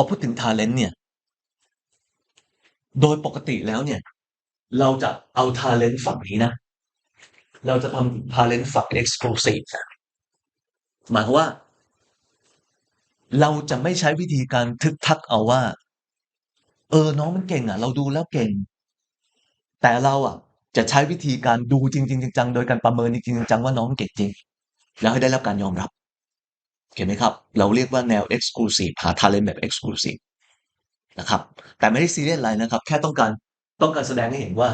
อพูดถึง talent เนี่ย โดยปกติแล้วเนี่ย เราจะเอา talent ฝั่งนี้นะ เราจะทำ talent ฝั่ง exclusive นะหมายว่า เราจะไม่ใช้วิธีการทึกทักเอาว่า เออ น้องมันเก่งอะ เราดูแล้วเก่ง แต่เราอะ จะใช้วิธีการดูจริง ๆ จังๆโดยการประเมินจริงๆจังๆว่าน้องเก่งจริง แล้วให้ได้รับการยอมรับ เห็นไหมครับ เราเรียกว่าแนว exclusive หา talent แบบ exclusive นะครับ แต่ไม่ได้ซีเรียสอะไรนะครับ แค่ต้องการต้องการแสดงให้เห็นว่า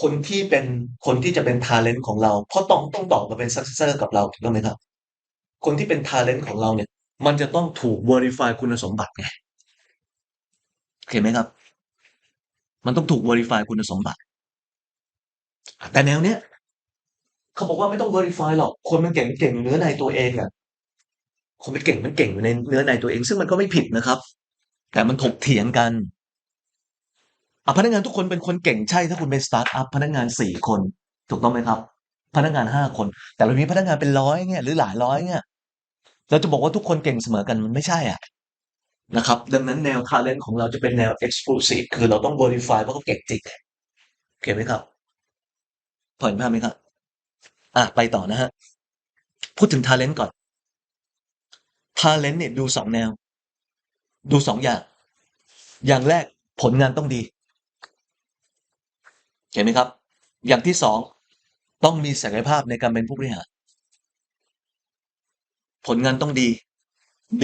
คนที่เป็นคนที่จะเป็น talent ของเรา เพราะต้องต้องต่อมาเป็น successor กับเราถูกต้องไหมครับ คนที่เป็น talent ของเราเนี่ย มันจะต้องถูก verify คุณสมบัติไงเห็นไหมครับ มันต้องถูก verify คุณสมบัติ แต่แนวเนี้ยเขาบอกว่าไม่ต้อง verify หรอก คนมันเก่งเก่งเนื้อในตัวเองอะ คนมันเก่งมันเก่งอยู่ในเนื้อในตัวเอง ซึ่งมันก็ไม่ผิดนะครับ แต่มันถกเถียงกันอพนักงานทุกคนเป็นคนเก่งใช่ ถ้าคุณเป็นสตาร์ทอัพพนักงานสี่คน ถูกต้องไหมครับ พนักงานห้าคน แต่เรามีพนักงานเป็นร้อยเนี่ยหรือหลายร้อยเนี่ยเราจะบอกว่าทุกคนเก่งเสมอกันมันไม่ใช่อะนะครับ ดังนั้นแนว talent ของเราจะเป็นแนว exclusive คือเราต้อง verify ว่าเขาเก่งจริงโอเคไหมครับพอนภาพไหมครับ อะไปต่อนะฮะ พูดถึง talent ก่อน talent เนี่ยดูสองแนว ดูสองอย่าง อย่างแรกผลงานต้องดี เห็นไหมครับ อย่างที่สองต้องมีศักยภาพในการเป็นผู้บริหาร ผลงานต้องดี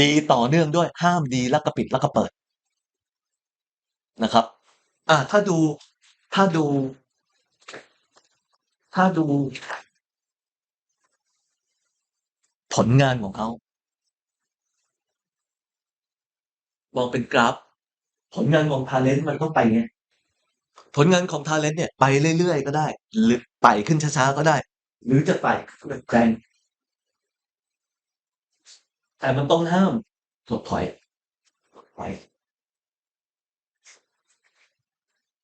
ดีต่อเนื่องด้วยห้ามดีแล้วก็ปิดแล้วก็เปิดนะครับ อ่าถ้าดูถ้าดู ถ้าดู ผลงานของเขา มองเป็นกราฟ ผลงานของ talent มันต้องไปไงผลงานของ talent เนี่ยไปเรื่อยๆก็ได้ หรือไต่ขึ้นช้าๆก็ได้ หรือจะไต่ขึ้นแบบแรงแต่มันต้องห้ามถดถอยถดถอย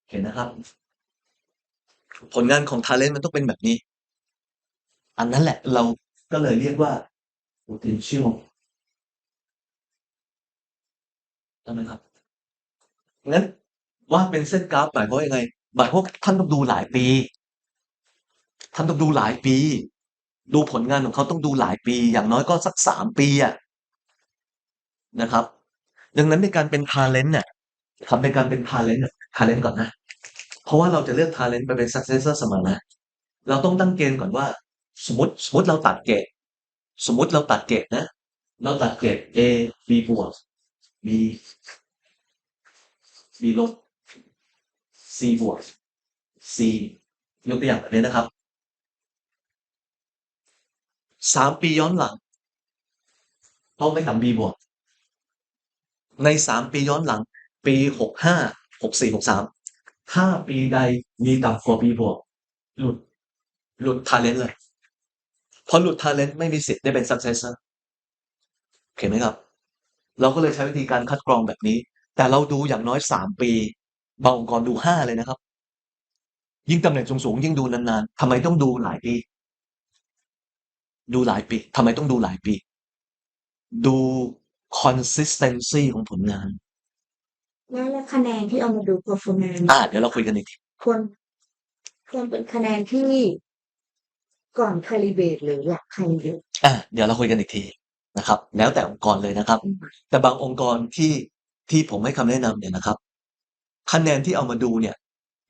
เห็นนะครับ ผลงานของ talent มันต้องเป็นแบบนี้ อันนั้นแหละเราก็เลยเรียกว่า potential ใช่ไหมครับงั้นว่าเป็นเส้นกราฟหมายความว่ายังไงหมายความว่าท่านต้องดูหลายปี ท่านต้องดูหลายปี ดูผลงานของเขาต้องดูหลายปี อย่างน้อยก็สักสามปีอะนะครับ ดังนั้นในการเป็น talent เนี่ยทำในการเป็น talent เนี่ย talent ก่อนนะ เพราะว่าเราจะเลือก talent ไปเป็น successor เสมอนะเราต้องตั้งเกณฑ์ก่อนว่า สมมติสมมติเราตัดเกรดสมมติเราตัดเกรดนะ เราตัดเกรด A B บวก B B ลบ C บวก C ยกตัวอย่างแบบนี้นะครับสามปีย้อนหลังต้องไม่ต่ำ B บวก ในสามปีย้อนหลัง ปีหกห้าหกสี่หกสามถ้าปีใดมีต่ำกว่า B บวก หลุด หลุด talent เลยพอหลุด talent ไม่มีสิทธิ์ได้เป็น successor โอเคไหมครับ เราก็เลยใช้วิธีการคัดกรองแบบนี้ แต่เราดูอย่างน้อยสามปีบางองค์กรดูห้าเลยนะครับ ยิ่งตำแหน่งสูงๆยิ่งดูนานๆทำไมต้องดูหลายปี ดูหลายปีทำไมต้องดูหลายปี ดู consistency ของผลงาน แล้วคะแนนที่เอามาดู performance อ่าเดี๋ยวเราคุยกันอีกทีควรควรเป็นคะแนนที่ก่อน calibrate หรือหลัง calibrate อ่าเดี๋ยวเราคุยกันอีกที นะครับ แล้วแต่องค์กรเลยนะครับ แต่บางองค์กรที่ที่ผมให้คำแนะนำเนี่ยนะครับ คะแนนที่เอามาดูเนี่ย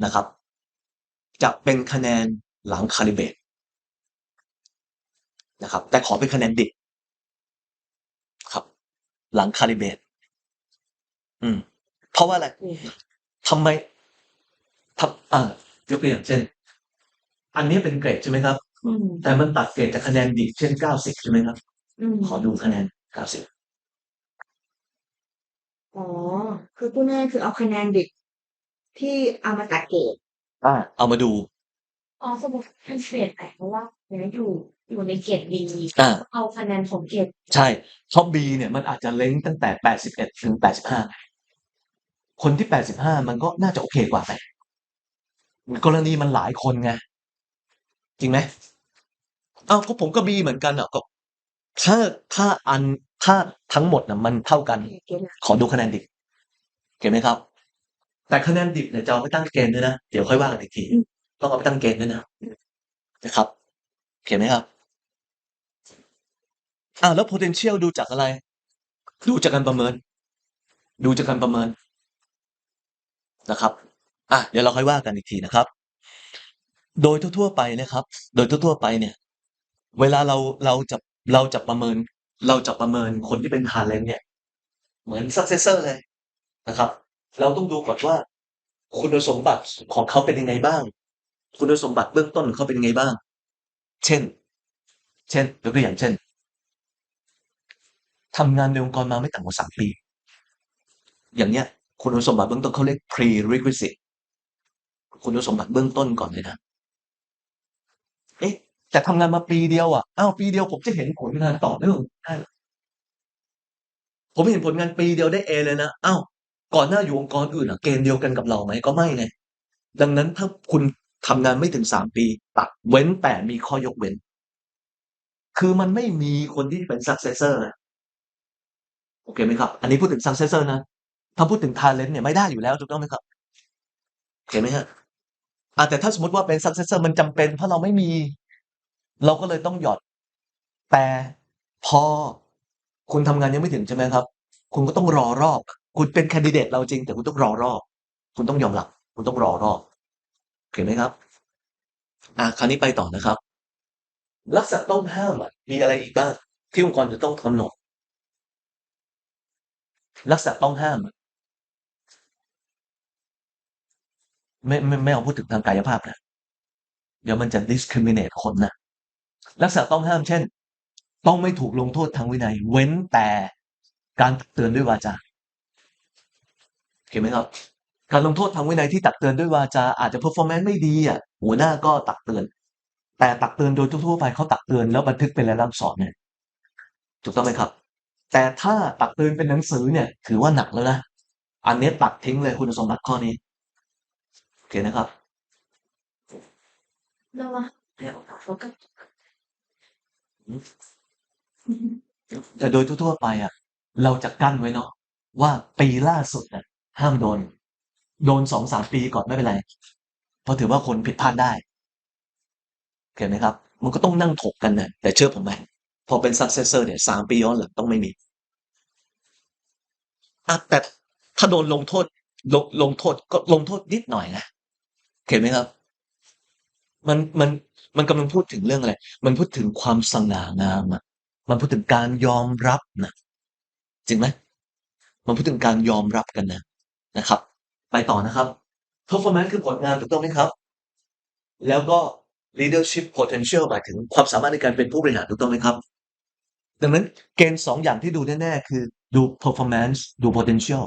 นะครับ จะเป็นคะแนนหลังคาลิเบตนะครับ แต่ขอเป็นคะแนนดิบครับ หลังคาลิเบตอืม เพราะว่าอะไรทำไมทำอ่ายกตัวอย่างเช่น อันนี้เป็นเกรดใช่ไหมครับอืมแต่มันตัดเกรดจากคะแนนดิบเช่นเก้าสิบใช่ไหมครับอืม ขอดูคะแนนเก้าสิบอ๋อ คือพูดง่ายๆคือเอาคะแนนเด็กที่เอามาตัดเกรดอ่าเอามาดู อ๋อสมมติมันเปลี่ยนแปลงเพราะว่าเนี่ยอยู่อยู่ในเกรดดีอ่าเอาคะแนนของเกรดใช่ท็อปบีเนี่ยมันอาจจะเล้งตั้งแต่แปดสิบเอ็ดถึงแปดสิบห้าคนที่แปดสิบห้ามันก็น่าจะโอเคกว่าไหมกรณีมันหลายคนไงจริงไหมอ้าวก็ผมก็บีเหมือนกันอะก็ ถ้าถ้าอันถ้าทั้งหมดน่ะมันเท่ากันเก็ตละขอดูคะแนนดิบเก็นไหมครับ แต่คะแนนดิบเนี่ยจะเอาไปตั้งเกณฑ์ด้วยนะ เดี๋ยวค่อยว่ากันอีกที ต้องเอาไปตั้งเกณฑ์ด้วยนะ นะครับเห็นไหมครับอ้าวแล้ว potential ดูจากอะไร ดูจากการประเมิน ดูจากการประเมินนะครับ อะเดี๋ยวเราค่อยว่ากันอีกทีนะครับ โดยทั่วๆไปนะครับ โดยทั่วๆไปเนี่ย เวลาเราเราจะ เราจะประเมินเราจะประเมินคนที่เป็น talent เนี่ย เหมือน successor เลยนะครับ เราต้องดูก่อนว่า คุณสมบัติของเขาเป็นยังไงบ้าง คุณสมบัติเบื้องต้นเขาเป็นยังไงบ้าง เช่น เช่นยกตัวอย่างเช่นทำงานในองค์กรมาไม่ต่ำกว่าสามปี อย่างเนี้ย คุณสมบัติเบื้องต้นเขาเรียก prerequisite คุณสมบัติเบื้องต้นก่อนเลยนะ เอ๊ะ แต่ทำงานมาปีเดียวอะอ้าวปีเดียวผมจะเห็นผลงานต่อเนื่องได้เหรอผมเห็นผลงานปีเดียวได้เอเลยนะอ้าวก่อนหน้าอยู่องค์กรอื่นอะเกณฑ์เดียวกันกับเราไหมก็ไม่ไงดังนั้นถ้าคุณทำงานไม่ถึงสามปีตัดเว้นแต่มีข้อยกเว้น คือมันไม่มีคนที่เป็น successor นะโอเคไหมครับ อันนี้พูดถึง successor นะถ้าพูดถึง talent เนี่ยไม่ได้อยู่แล้วถูกต้องไหมครับโอเคไหมฮะอะแต่ถ้าสมมติว่าเป็น successor มันจำเป็นเพราะเราไม่มี เราก็เลยต้องหยอด แต่พอคุณทำงานยังไม่ถึงใช่ไหมครับ คุณก็ต้องรอรอบ คุณเป็นแคนดิเดตเราจริง แต่คุณต้องรอรอบ คุณต้องยอมรับคุณต้องรอรอบโอเคไหมครับ อะคราวนี้ไปต่อนะครับ ลักษณะต้องห้ามมีอะไรอีกบ้างที่องค์กรจะต้องกำหนดลักษณะต้องห้ามไม่ไม่ไม่เอาพูดถึงทางกายภาพนะ เดี๋ยวมันจะ discriminate คนนะ ลักษณะต้องห้ามเช่น ต้องไม่ถูกลงโทษทางวินัย เว้นแต่การตักเตือนด้วยวาจาเห็นไหมครับ การลงโทษทางวินัยที่ตักเตือนด้วยวาจาอาจจะ performance ไม่ดีอะหัวหน้าก็ตักเตือน แต่ตักเตือนโดยทั่วไปเขาตักเตือนแล้วบันทึกเป็นรายลักษณ์อักษรเนี่ยถูกต้องไหมครับ แต่ถ้าตักเตือนเป็นหนังสือเนี่ย ถือว่าหนักแล้วนะอันนี้ตัดทิ้งเลยคุณสมบัติข้อนี้โอเคนะครับเราว่าเดี๋ยวเขาก็ แต่โดยทั่วๆไปอะ เราจะกั้นไว้เนาะว่าปีล่าสุดน่ะ ห้ามโดน โดนสองสามปีก่อนไม่เป็นไร เพราะถือว่าคนผิดพลาดได้เห็นไหมครับ มันก็ต้องนั่งถกกันนะแต่เชื่อผมไหมพอเป็น successor เนี่ยสามปีย้อนหลังต้องไม่มีอะแต่ถ้าโดนลงโทษลงลงโทษก็ลงโทษนิดหน่อยนะเห็นไหมครับ มันมัน มันกำลังพูดถึงเรื่องอะไร มันพูดถึงความสง่างามอะ มันพูดถึงการยอมรับนะจริงไหมมันพูดถึงการยอมรับกันนะนะครับ ไปต่อนะครับ performance คือผลงานถูกต้องไหมครับ แล้วก็ leadership potential หมายถึงความสามารถในการเป็นผู้บริหารถูกต้องไหมครับ ดังนั้นเกณฑ์สองอย่างที่ดูแน่ๆ คือดู performance ดู potential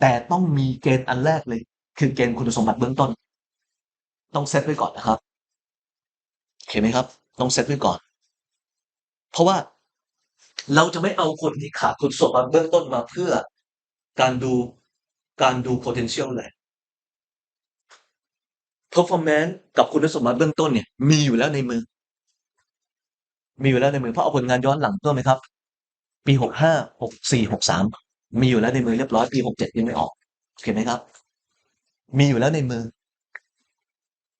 แต่ต้องมีเกณฑ์อันแรกเลย คือเกณฑ์คุณสมบัติเบื้องต้น ต้องเซตไว้ก่อนนะครับ โอเคไหมครับ ต้องเซตไว้ก่อน เพราะว่าเราจะไม่เอาคนที่ขาดคุณสมบัติเบื้องต้นมาเพื่อการดูการดู potential เลย performance กับคุณสมบัติเบื้องต้นเนี่ย มีอยู่แล้วในมือ มีอยู่แล้วในมือเพราะเอาผลงานย้อนหลังเพิ่มไหมครับ ปีหกห้าหกสี่หกสามมีอยู่แล้วในมือเรียบร้อยปีหกเจ็ดยังไม่ออกเห็นไหมครับ มีอยู่แล้วในมือ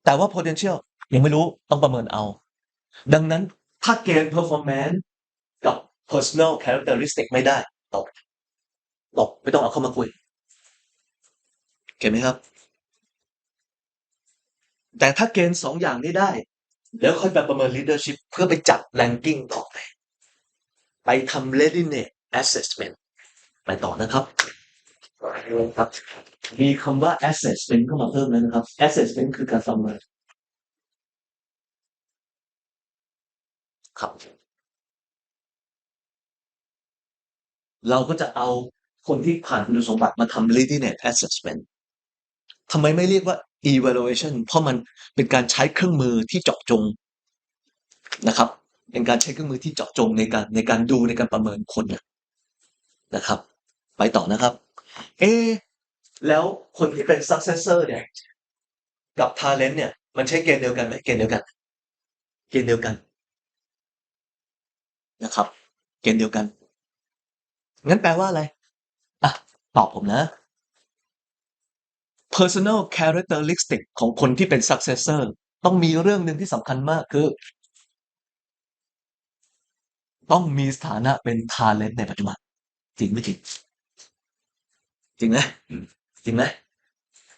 แต่ว่า potential ยังไม่รู้ต้องประเมินเอา ดังนั้นถ้าเกณฑ์ performance กับ personal characteristic ไม่ได้ตกตกไม่ต้องเอาเข้ามาคุยเห็นไหมครับ แต่ถ้าเกณฑ์สองอย่างนี้ได้ แล้วค่อยไปประเมิน leadership เพื่อไปจัด ranking ต่อไป ไปทำ readiness assessment ไปต่อนะครับครับมีคำว่า assessment เข้ามาเพิ่มแล้วนะครับ assessment คือการประเมิน ครับ เราก็จะเอาคนที่ผ่านคุณสมบัติมาทำ readiness assessment ทำไมไม่เรียกว่า evaluation เพราะมันเป็นการใช้เครื่องมือที่เจาะจงนะครับ เป็นการใช้เครื่องมือที่เจาะจงในการในการดูในการประเมินคนนะครับ ไปต่อนะครับ เอะแล้วคนที่เป็น successor เนี่ย กับ talent เนี่ย มันใช้เกณฑ์เดียวกันไหมเกณฑ์เดียวกัน เกณฑ์เดียวกัน นะครับ เกณฑ์เดียวกัน งั้นแปลว่าอะไร อะ ตอบผมนะ personal characteristic ของคนที่เป็น successor ต้องมีเรื่องหนึ่งที่สำคัญมากคือ ต้องมีสถานะเป็น talent ในปัจจุบัน จริงไม่จริง จริงไหมจริงไหม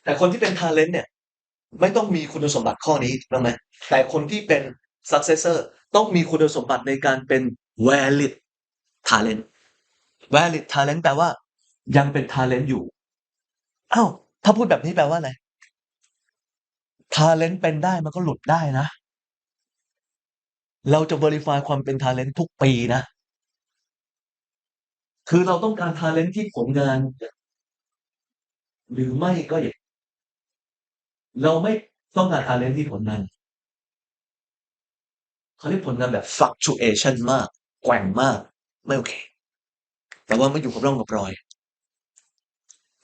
แต่คนที่เป็น talent เนี่ย ไม่ต้องมีคุณสมบัติข้อนี้ถูกต้องไหมแต่คนที่เป็น successor ต้องมีคุณสมบัติในการเป็น valid talent valid talent แปลว่า ยังเป็น talent อยู่อ้าวถ้าพูดแบบนี้แปลว่าอะไร talent เป็นได้มันก็หลุดได้นะ เราจะ verify ความเป็น talent ทุกปีนะ คือเราต้องการ talent ที่ผลงาน หรือไม่ก็อย่างเราไม่ต้องการ talent ที่ผลงานเขาเรียกผลงานแบบ fluctuation มาก แกว่งมาก ไม่โอเค แต่ว่าไม่อยู่กับร่องกับรอย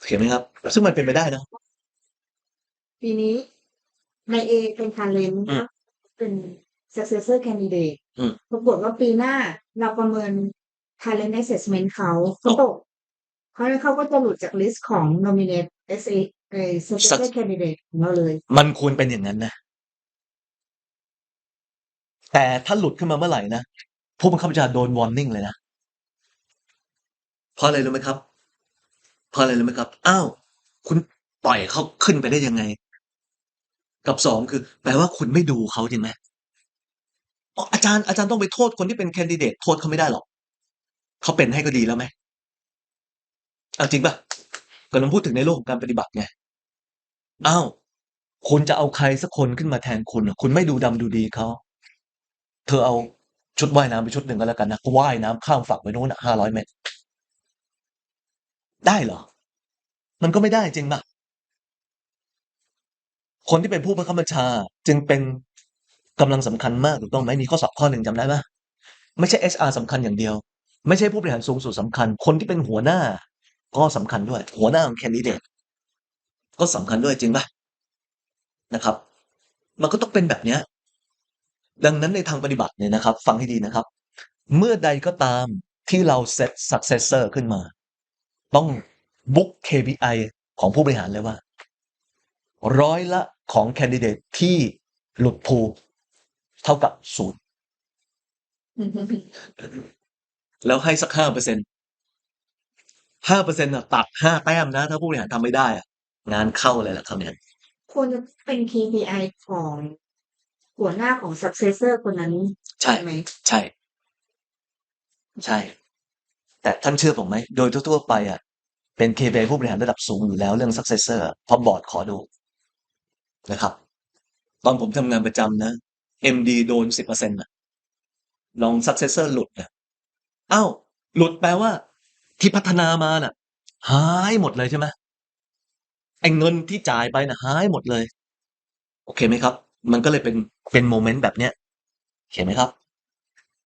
เห็นไหมครับ ซึ่งมันเป็นไปได้นะปีนี้ในเอเป็น talent อืมเป็น successor candidate อืมปรากฏว่าปีหน้าเราประเมิน talent assessment เขาเขาตกเพราะฉะนั้นเขาก็จะหลุดจากลิสต์ของ nominate SA เอ่อ successor candidate ของเราเลย มันควรเป็นอย่างนั้นนะ แต่ถ้าหลุดขึ้นมาเมื่อไหร่นะ ผู้บังคับบัญชาโดน warning เลยนะเพราะอะไรรู้ไหมครับเพราะอะไรรู้ไหมครับ อ้าว คุณปล่อยเขาขึ้นไปได้ยังไง กับสองคือ แปลว่าคุณไม่ดูเขาจริงไหมอาจารย์อาจารย์ต้องไปโทษคนที่เป็นแคนดิเดตโทษเขาไม่ได้หรอกเขาเป็นให้ก็ดีแล้วไหมเอาจริงป่ะกำลังพูดถึงในโลกของการปฏิบัติไงอ้าวคุณจะเอาใครสักคนขึ้นมาแทนคุณ คุณไม่ดูดำดูดีเขา เธอเอา ชุดว่ายน้ำไปชุดหนึ่งก็แล้วกันนะว่ายน้ำข้ามฝั่งไปโน้นห้าร้อยเมตร ได้เหรอ มันก็ไม่ได้จริงป่ะคนที่เป็นผู้บังคับบัญชา จึงเป็นกำลังสำคัญมากถูกต้องไหมมีข้อสอบข้อหนึ่งจำได้ปะไม่ใช่ HR สำคัญอย่างเดียว ไม่ใช่ผู้บริหารสูงสุดสำคัญ คนที่เป็นหัวหน้า ก็สำคัญด้วย หัวหน้าของแคนดิเดตก็สำคัญด้วยจริงปะนะครับ มันก็ต้องเป็นแบบเนี้ย ดังนั้นในทางปฏิบัติเนี่ยนะครับ ฟังให้ดีนะครับ เมื่อใดก็ตามที่เราเซต successor ขึ้นมา ต้องบุ๊ก KPI ของผู้บริหารเลยว่า ร้อยละของแคนดิเดตที่หลุดภูเท่ากับศูนย์แล้วให้สักห้าเปอร์เซ็นห้าเปอร์เซ็นต์ตัดห้าแต้มนะ ถ้าผู้บริหารทำไม่ได้อะงานเข้าเลยล่ะครับเนี่ยควรจะเป็น KPI ของ หัวหน้าของ successor คนนั้น ใช่ไหมใช่ ใช่ แต่ท่านเชื่อผมไหม โดยทั่วๆไปอะ เป็น KPI ผู้บริหารระดับสูงอยู่แล้วเรื่อง successor อะเพราะบอร์ดขอดูนะครับ ตอนผมทำงานประจำนะ MD โดนสิบเปอร์เซ็นต์ะลอง successor หลุดนะอ้าวหลุดแปลว่า ที่พัฒนามาน่ะ หายหมดเลยใช่ไหมไอ้เงินที่จ่ายไปน่ะหายหมดเลย โอเคไหมครับ มันก็เลยเป็นเป็นโมเมนต์แบบเนี้ยเห็นไหมครับ